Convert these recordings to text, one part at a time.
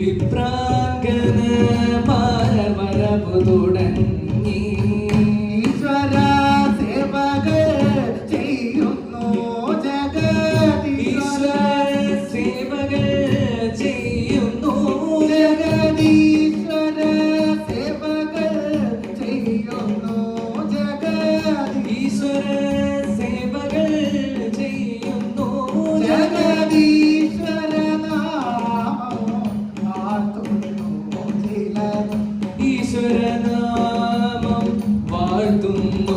വിപ്രാങ്കന പാരവരവു തുടങ്ങി ഈശ്വര സേവകൾ ചെയ്യുന്നു ജഗദീശ്വര ഈശ്വര സേവകൾ ചെയ്യുന്നു ജഗതീശ്വര സേവകൾ ചെയ്യുന്നു ജഗദീശ്വര ഈശ്വര വാഴ്ത്തുന്നു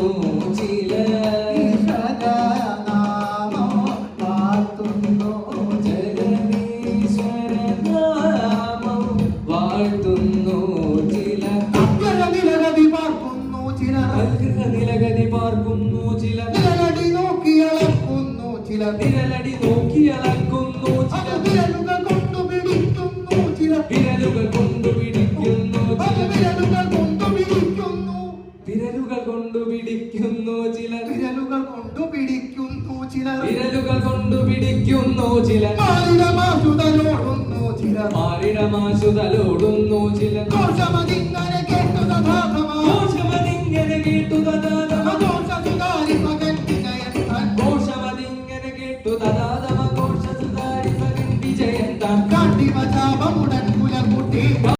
ചില നാമം ആർത്തുന്നു ജഗദീശ്വരനാമം വാഴ്ത്തുന്നു ചില നിലകതി പാർക്കുന്നു ചില നിലഗതി പാർക്കുന്നു ചില നിലകടി നോക്കി അളക്കുന്നു ചിലർ വിരലടി നോക്കി അളക്കുന്നു ചില വിരലുകൾ കൊണ്ടു പിടിക്കുന്നു വിരലുകൾ വിരലുകൾ കൊണ്ടു പിടിക്കുന്നു ചില വിരലുകൾ കൊണ്ടു പിടിക്കുന്നു ചില വിരലുകൾ കൊണ്ടു പിടിക്കുന്നു ചില മാറിടമാശുതലോടുന്നു ചില മാറിടമാശുതലോടുന്നു ചില ദോഷമതിങ്ങനെ കേട്ടു തഥാതമാ ദോഷമതിങ്ങനെ കേട്ടു തഥാതമ ദോഷ സുതാരി മകൻ വിജയൻ ദോഷമതിങ്ങനെ കേട്ടു തഥാതമ ദോഷ കാട്ടി വജാപമുടൻ